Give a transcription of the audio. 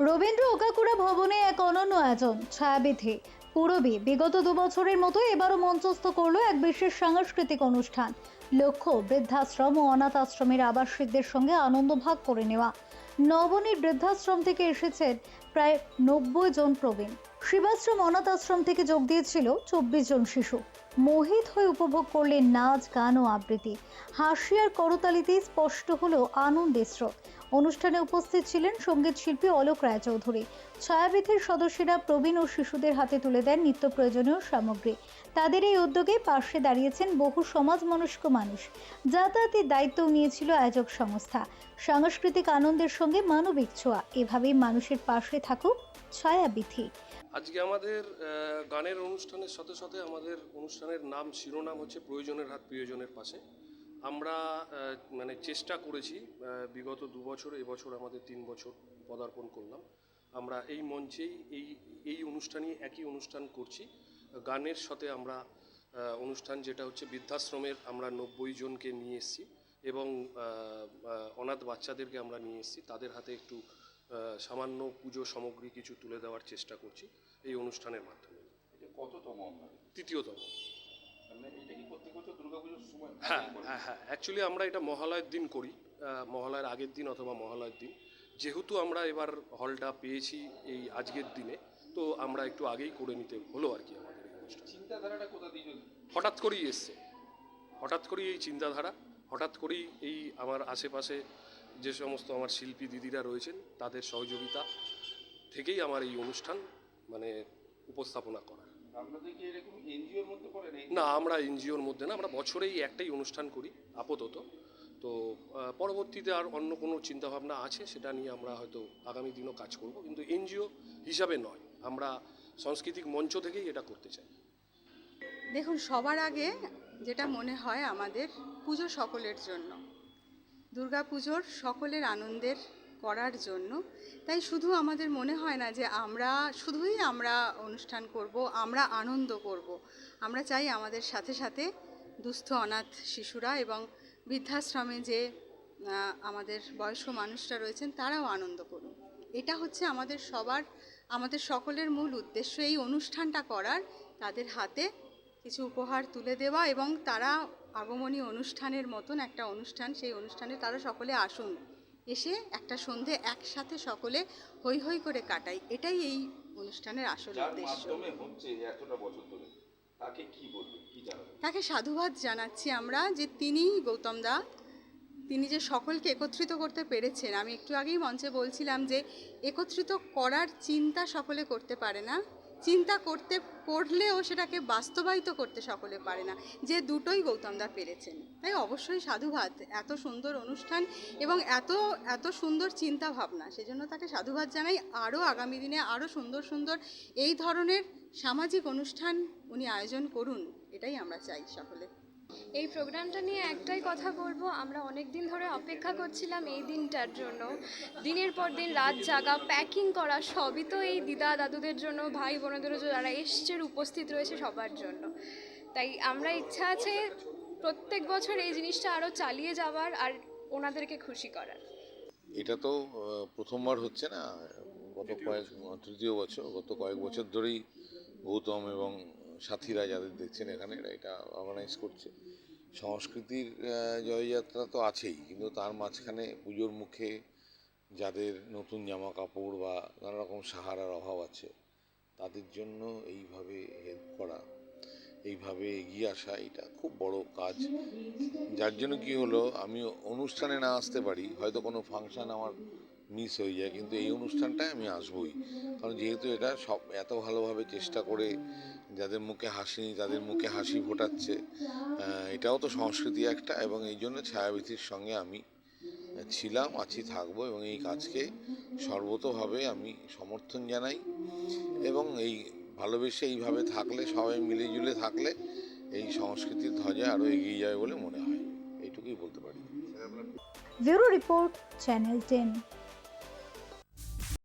রবীন্দ্র ওকাকুড়া ভবনে এক অনন্য আয়োজন, ছায়াবিধি। পূরবী, বিগত দু বছরের মতো এবারও মঞ্চস্থ করল এক বিশেষ সাংস্কৃতিক অনুষ্ঠান। লক্ষ্য, বৃদ্ধাশ্রম ও অনাথ আশ্রমের আবাসিকদের সঙ্গে আনন্দ ভাগ করে নেওয়া। নবনীর বৃদ্ধাশ্রম থেকে এসেছেন প্রায় নব্বই জন প্রবীণ। শিবাশ্রম অনাথ আশ্রম থেকে যোগ দিয়েছিল চব্বিশ জন শিশু। মোহিত হয়ে উপভোগ করলেন নাচ, গান ও আবৃত্তি। হাসি আর করতালিতেই স্পষ্ট হলো আনন্দের স্রোত। অনুষ্ঠানে উপস্থিত ছিলেন সংগীত শিল্পী অলোক রায়চৌধুরী। ছায়াবিথির সদস্যরা প্রবীণ ও শিশুদের হাতে তুলে দেন নিত্য প্রয়োজনীয় সামগ্রী। তাদের এই উদ্যোগে পাশে দাঁড়িয়েছেন বহু সমাজ মনস্ক মানুষ। যাতায়াতের দায়িত্ব নিয়েছিল আয়োজক সংস্থা। সাংস্কৃতিক আনন্দের সঙ্গে মানবিক ছোঁয়া। এভাবেই মানুষের পাশে থাকুক ছায়াবিথি আজকে আমাদের গানের অনুষ্ঠানের সাথে সাথে আমাদের অনুষ্ঠানের নাম, শিরোনাম হচ্ছে প্রয়োজনের হাত প্রিয়জনের পাশে। আমরা মানে চেষ্টা করেছি বিগত দু বছর, এবছর আমাদের তিন বছর পদার্পণ করলাম। আমরা এই মঞ্চেই, এই এই অনুষ্ঠানই একই অনুষ্ঠান করছি। গানের সাথে আমরা অনুষ্ঠান যেটা হচ্ছে বৃদ্ধাশ্রমের আমরা নব্বই জনকে নিয়ে এসেছি এবং অনাথ বাচ্চাদেরকে আমরা নিয়ে এসেছি। তাদের হাতে একটু সামান্য পুজো সামগ্রী কিছু তুলে দেওয়ার চেষ্টা করছি এই অনুষ্ঠানের মাধ্যমে। কততম তৃতীয়তম। মানে হ্যাঁ হ্যাঁ হ্যাঁ। অ্যাকচুয়ালি আমরা এটা মহালয়ের দিন করি মহালয়ের আগের দিন অথবা মহালয়ের দিন। যেহেতু আমরা এবার হলটা পেয়েছি এই আজকের দিনে তো আমরা একটু আগেই করে নিতে হলো আর কি আমাদের এই অনুষ্ঠান চিন্তাধারাটা কোথা দিয়ে হঠাৎ করেই এসছে। হঠাৎ করেই এই চিন্তাধারা হঠাৎ করেই এই আমার আশেপাশে যে সমস্ত আমার শিল্পী দিদিরা রয়েছেন তাদের সহযোগিতা থেকেই আমার এই অনুষ্ঠান মানে উপস্থাপনা করা। আপনাদের কি এরকম এনজিওর মধ্যে পড়ে নেই? না আমরা এনজিওর মধ্যে না আমরা বছরেই একটাই অনুষ্ঠান করি আপাতত। তো পরবর্তীতে আর অন্য কোনো চিন্তাভাবনা আছে সেটা নিয়ে আমরা হয়তো আগামী দিনও কাজ করব কিন্তু এনজিও হিসাবে নয়। আমরা সাংস্কৃতিক মঞ্চ থেকেই এটা করতে চাই। দেখুন সবার আগে যেটা মনে হয় আমাদের পুজো সকলের জন্য। দুর্গা পুজোর সকলের আনন্দের করার জন্য। তাই শুধু আমাদের মনে হয় না যে আমরা, শুধুই আমরা অনুষ্ঠান করব, আমরা আনন্দ করব। আমরা চাই আমাদের সাথে সাথে দুস্থ, অনাথ শিশুরা এবং বৃদ্ধাশ্রমে যে আমাদের বয়স্ক মানুষরা রয়েছেন, তারাও আনন্দ করুন। এটা হচ্ছে আমাদের সবার, আমাদের সকলের মূল উদ্দেশ্য। এই অনুষ্ঠানটা করার তাদের হাতে কিছু উপহার তুলে দেওয়া এবং তারা আগমনী অনুষ্ঠানের মতন একটা অনুষ্ঠান সেই অনুষ্ঠানে তারা সকলে আসুন। এসে একটা সন্ধে একসাথে সকলে হৈ হৈ করে কাটাই। এটাই এই অনুষ্ঠানের আসল উদ্দেশ্য। তাকে সাধুবাদ জানাচ্ছি আমরা যে তিনি গৌতম দা তিনি যে সকলকে একত্রিত করতে পেরেছেন। আমি একটু আগেই মঞ্চে বলছিলাম যে একত্রিত করার চিন্তা সকলে করতে পারে না। চিন্তা করতে, করলেও সেটাকে বাস্তবায়িত করতে সকলে পারে না। যে দুটোই গৌতমদা পেরেছেন। তাই অবশ্যই সাধুবাদ, এত সুন্দর অনুষ্ঠান এবং এত এত সুন্দর চিন্তা ভাবনা। সেজন্য তাকে সাধুবাদ জানাই। আরও আগামী দিনে আরও সুন্দর সুন্দর এই ধরনের সামাজিক অনুষ্ঠান উনি আয়োজন করুন, এটাই আমরা চাই সকলে। এই প্রোগ্রামটা নিয়ে একটাই কথা বলব আমরা অনেক দিন ধরে অপেক্ষা করছিলাম এই দিনটার জন্য। দিনের পর দিন রাত জাগা প্যাকিং করা সবই তো এই দিদা দাদুদের জন্য ভাই বোনেদেরও যারা এসছেন উপস্থিত রয়েছে সবার জন্য। তাই আমরা ইচ্ছা আছে প্রত্যেক বছর এই জিনিসটা আরও চালিয়ে যাওয়ার আর ওনাদেরকে খুশি করার। এটা তো প্রথমবার হচ্ছে না? গত কয়েক তৃতীয় বছর গত কয়েক বছর ধরেই গৌতম এবং সাথীরা যাদের দেখছেন এখানে এটা অর্গানাইজ করছে। সংস্কৃতির জয়যাত্রা তো আছেই, কিন্তু তার মাঝখানে পুজোর মুখে যাদের নতুন জামা কাপড় বা নানা রকম সাহারার অভাব আছে, তাদের জন্য এইভাবে হেল্প করা, এইভাবে এগিয়ে আসা, এটা খুব বড় কাজ। যার জন্য কি হলো আমি অনুষ্ঠানে না আসতে পারি, হয়তো কোনো ফাংশন আমার মিস হয়ে যায়, কিন্তু এই অনুষ্ঠানটায় আমি আসবই। কারণ যেহেতু এটা সব এত ভালোভাবে চেষ্টা করে যাদের মুখে হাসি তাদের মুখে হাসি ফোটাচ্ছে এটাও তো সংস্কৃতি একটা এবং এই জন্য ছায়াবিথির সঙ্গে আমি ছিলাম, আছি, থাকব এবং এই কাজকে সর্বতোভাবে আমি সমর্থন জানাই এবং এই ভালোবেসে এইভাবে থাকলে, সবাই মিলেজুলে থাকলে এই সংস্কৃতির ধ্বজা আরও এগিয়ে যাবে বলে মনে হয়। এইটুকুই বলতে পারি। Bureau report, channel ten.